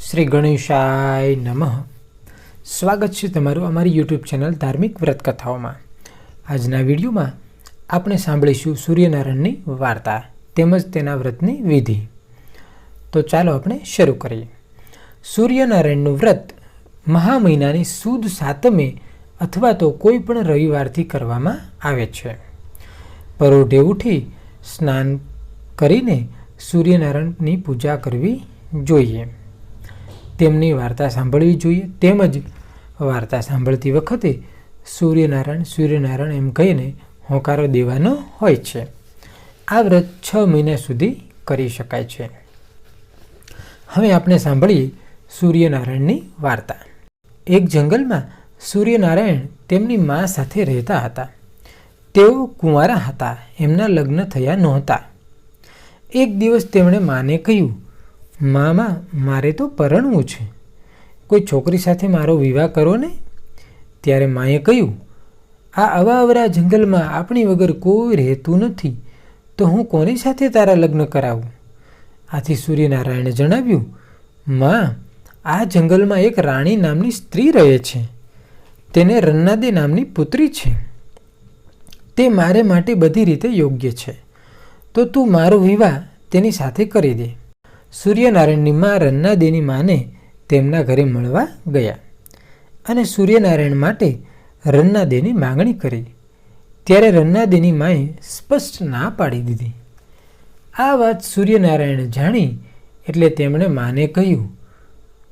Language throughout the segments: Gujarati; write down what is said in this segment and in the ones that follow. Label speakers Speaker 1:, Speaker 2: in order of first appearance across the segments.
Speaker 1: શ્રી ગણેશાય નમઃ. સ્વાગત છે તમારું અમારી યુટ્યુબ ચેનલ ધાર્મિક વ્રત કથાઓમાં આજના વિડીયોમાં આપણે સાંભળીશું સૂર્યનારાયણની વાર્તા તેમજ તેના વ્રતની વિધિ. તો ચાલો આપણે શરૂ કરીએ. સૂર્યનારાયણનું વ્રત મહા મહિનાની સુદ સાતમે અથવા તો કોઈ પણ રવિવારથી કરવામાં આવે છે. પરોઢે ઉઠી સ્નાન કરીને સૂર્યનારાયણની પૂજા કરવી જોઈએ. તેમની વાર્તા સાંભળવી જોઈએ, તેમજ વાર્તા સાંભળતી વખતે સૂર્યનારાયણ સૂર્યનારાયણ એમ કહીને હોંકારો દેવાનો હોય છે. આ વ્રત છ મહિના સુધી કરી શકાય છે. હવે આપણે સાંભળીએ સૂર્યનારાયણની વાર્તા. એક જંગલમાં સૂર્યનારાયણ તેમની મા સાથે રહેતા હતા. તેઓ કુંવારા હતા, એમના લગ્ન થયા નહોતા. એક દિવસ તેમણે માને કહ્યું મામા, મારે તો પરણવું છે. કોઈ છોકરી સાથે મારો વિવાહ કરો ને? ત્યારે માએ કહ્યું, આ અવાવરા જંગલમાં આપણી વગર કોઈ રહેતું નથી, તો હું કોની સાથે તારા લગ્ન કરાવું? આથી સૂર્યનારાયણે જણાવ્યું, માં, આ જંગલમાં એક રાણી નામની સ્ત્રી રહે છે. તેને રન્નાદે નામની પુત્રી છે. તે મારે માટે બધી રીતે યોગ્ય છે. તો તું મારો વિવાહ તેની સાથે કરી દે. સૂર્યનારાયણની મા રન્નાદેની માને તેમના ઘરે મળવા ગયા અને સૂર્યનારાયણ માટે રન્નાદેની માંગણી કરી ત્યારે રન્નાદેની માએ સ્પષ્ટ ના પાડી દીધી. આ વાત સૂર્યનારાયણ જાણી એટલે તેમણે માને કહ્યું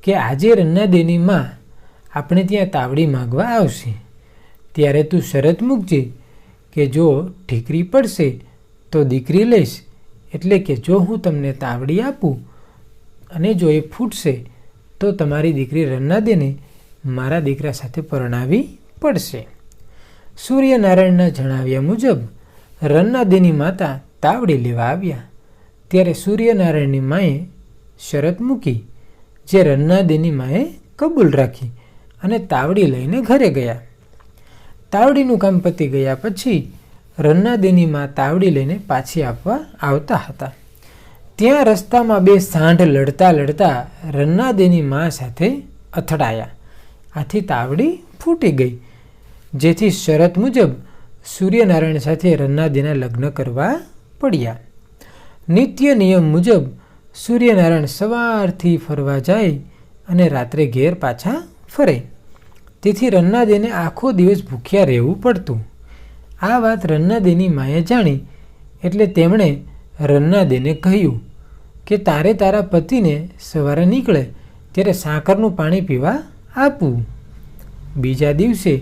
Speaker 1: કે આજે રન્નાદેની મા આપણે ત્યાં તાવડી માગવા આવશે. ત્યારે તું શરત મૂકજે કે જો ઠીકરી પડશે તો દીકરી લઈશ એટલે કે જો હું તમને તાવડી આપું અને જો એ ફૂટશે, તો તમારી દીકરી રન્નાદેને મારા દીકરા સાથે પરણાવી પડશે. સૂર્યનારાયણના જણાવ્યા મુજબ રન્નાદેની માતા તાવડી લેવા આવ્યા. ત્યારે સૂર્યનારાયણની માએ શરત મૂકી, જે રન્નાદેની માએ કબૂલ રાખી અને તાવડી લઈને ઘરે ગયા. તાવડીનું કામ પતી ગયા પછી રન્નાદેની મા તાવડી લઈને પાછી આપવા આવતા હતા. ત્યાં રસ્તામાં બે સાંઢ લડતા લડતા રન્નાદેની મા સાથે અથડાયા. આથી તાવડી ફૂટી ગઈ, જેથી શરત મુજબ સૂર્યનારાયણ સાથે રન્નાદેના લગ્ન કરવા પડ્યા. નિત્ય નિયમ મુજબ સૂર્યનારાયણ સવારથી ફરવા જાય અને રાત્રે ઘેર પાછા ફરે. તેથી રન્નાદેને આખો દિવસ ભૂખ્યા રહેવું પડતું. આ વાત રન્નાદેની માએ જાણી, એટલે તેમણે રન્નાદેને કહ્યું કે તારે તારા પતિને સવારે નીકળે, ત્યારે સાકરનું પાણી પીવા આપવું બીજા દિવસે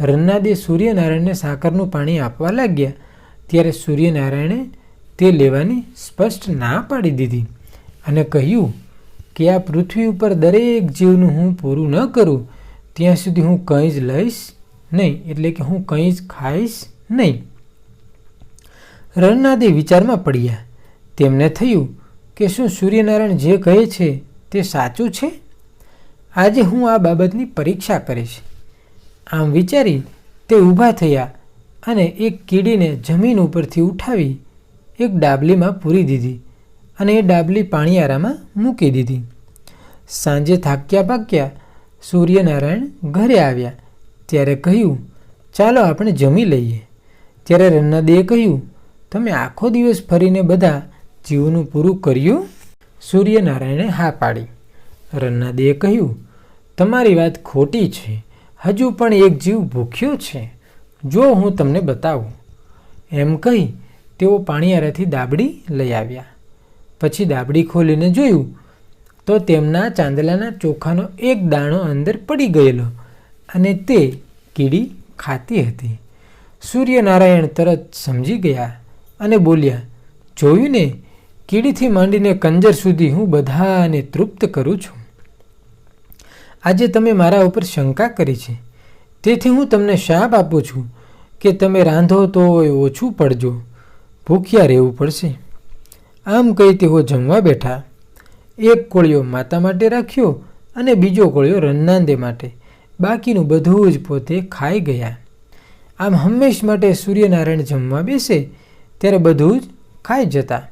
Speaker 1: રન્નાદે સૂર્યનારાયણને સાકરનું પાણી આપવા લાગ્યા, ત્યારે સૂર્યનારાયણે તે લેવાની સ્પષ્ટ ના પાડી દીધી અને કહ્યું કે આ પૃથ્વી ઉપર દરેક જીવનું હું પૂરું ન કરું, ત્યાં સુધી હું કંઈ જ લઈશ નહીં, એટલે કે હું કંઈ જ ખાઈશ નહીં. રણનાદે વિચારમાં પડ્યા. તેમને થયું કે શું સૂર્યનારાયણ જે કહે છે તે સાચું છે? આજે હું આ બાબતની પરીક્ષા કરીશ. આમ વિચારી તે ઊભા થયા અને એક કીડીને જમીન ઉપરથી ઉઠાવી એક ડાબલીમાં પૂરી દીધી અને એ ડાબલી પાણીયારામાં મૂકી દીધી. સાંજે થાક્યા પાક્યા સૂર્યનારાયણ ઘરે આવ્યા. ત્યારે કહ્યું, ચાલો આપણે જમી લઈએ. ત્યારે રન્નાદેએ કહ્યું, તમે આખો દિવસ ફરીને બધા જીવનું પૂરું કર્યું, સૂર્યનારાયણે હા પાડી. રન્નાદેએ કહ્યું, તમારી વાત ખોટી છે. હજુ પણ એક જીવ ભૂખ્યો છે. જો હું તમને બતાવું. એમ કહી તેઓ પાણીયારાથી દાબડી લઈ આવ્યા. પછી દાબડી ખોલીને જોયું, તો તેમના ચાંદલાના ચોખાનો એક દાણો અંદર પડી ગયેલો અને તે કીડી ખાતી હતી. સૂર્યનારાયણ તરત સમજી ગયા અને બોલ્યા, જોયું ને કીડીથી માંડીને કંજર સુધી હું બધાને તૃપ્ત કરું છું. આજે તમે મારા ઉપર શંકા કરી છે. તેથી હું તમને શાપ આપું છું કે તમે રાંધો તો ઓછું પડજો. ભૂખ્યા રહેવું પડશે. આમ કહી તેઓ જમવા બેઠા. એક કોળિયો માતા માટે રાખ્યો અને બીજો કોળિયો રન્નાંદે માટે. બાકીનું બધું જ પોતે ખાઈ ગયા. આમ હંમેશ માટે સૂર્યનારાયણ જમવા બેસે, ત્યારે બધું જ ખાઈ જતા.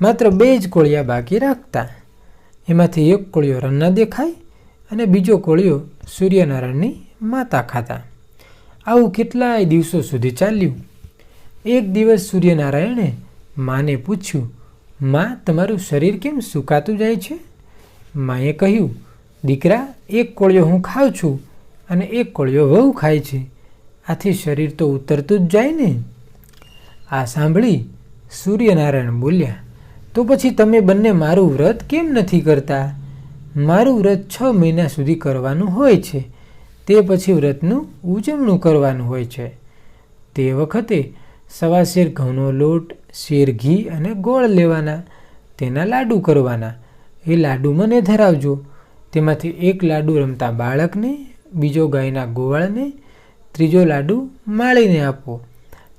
Speaker 1: માત્ર બે જ કોળિયા બાકી રાખતા. એમાંથી એક કોળિયો રન્ના દેખાય અને બીજો કોળિયો સૂર્યનારાયણની માતા ખાતા. આવું કેટલાય દિવસો સુધી ચાલ્યું. એક દિવસ સૂર્યનારાયણે માને પૂછ્યું, માં, તમારું શરીર કેમ સુકાતું જાય છે? માએ કહ્યું, દીકરા, એક કોળિયો હું ખાઉં છું અને એક કોળિયો વહુ ખાય છે. આથી શરીર તો ઉતરતું જ જાય ને. આ સાંભળી સૂર્યનારાયણ બોલ્યા તો પછી તમે બંને મારું વ્રત કેમ નથી કરતા? મારું વ્રત છ મહિના સુધી કરવાનું હોય છે. તે પછી વ્રતનું ઉજવણું કરવાનું હોય છે. તે વખતે સવા શેર ઘઉંનો લોટ, શેર ઘી અને ગોળ લેવાના, તેના લાડુ કરવાના. એ લાડુ મને ધરાવજો. તેમાંથી એક લાડુ રમતા બાળકને, બીજો ગાયના ગોવાળને, ત્રીજો લાડુ માળીને આપો.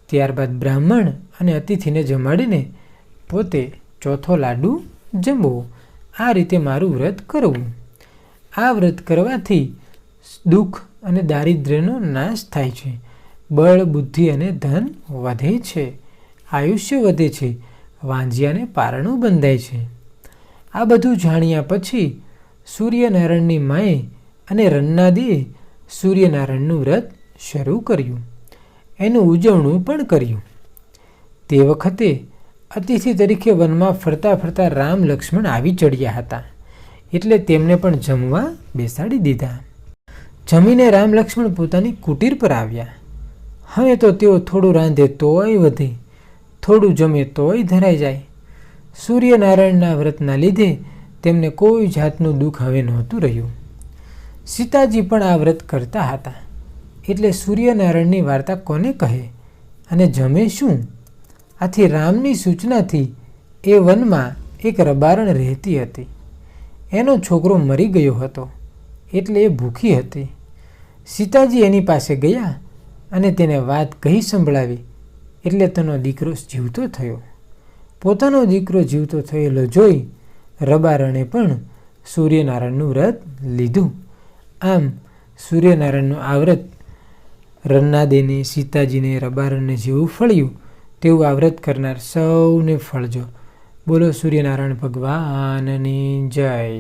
Speaker 1: ત્યારબાદ બ્રાહ્મણ અને અતિથિને જમાડીને પોતે ચોથો લાડુ જમવો. આ રીતે મારું વ્રત કરવું. આ વ્રત કરવાથી દુઃખ અને દારિદ્ર્યનો નાશ થાય છે. બળ, બુદ્ધિ અને ધન વધે છે. આયુષ્ય વધે છે. વાંજિયાને પારણું બંધાય છે. આ બધું જાણ્યા પછી સૂર્યનારાયણની માએ અને રન્નાદીએ સૂર્યનારાયણનું વ્રત શરૂ કર્યું. એનું ઉજવણું પણ કર્યું. તે વખતે અતિથિ તરીકે વનમાં ફરતા ફરતા રામ લક્ષ્મણ આવી ચડ્યા હતા. એટલે તેમને પણ જમવા બેસાડી દીધા. જમીને રામ લક્ષ્મણ પોતાની કુટીર પર આવ્યા. હવે તો તેઓ થોડું રાંધે તોય વધે, થોડું જમે તોય ધરાઈ જાય. સૂર્યનારાયણના વ્રતના લીધે તેમને કોઈ જાતનું દુઃખ હવે નહોતું રહ્યું. સીતાજી પણ આ વ્રત કરતા હતા. એટલે સૂર્યનારાયણની વાર્તા કોને કહે અને જમે શું? આથી રામની સૂચનાથી એ વનમાં એક રબારણ રહેતી હતી. એનો છોકરો મરી ગયો હતો, એટલે એ ભૂખી હતી. સીતાજી એની પાસે ગયા અને તેને વાત કહી સંભળાવી, એટલે તેનો દીકરો જીવતો થયો. પોતાનો દીકરો જીવતો થયેલો જોઈ રબારણે પણ સૂર્યનારાયણનું વ્રત લીધું. આમ સૂર્યનારાયણનું આ વ્રત રન્નાદેને, સીતાજીને, રબારણને જેવું ફળ્યું તેવું આ વ્રત કરનાર સૌને ફળજો. બોલો સૂર્યનારાયણ ભગવાનની જય.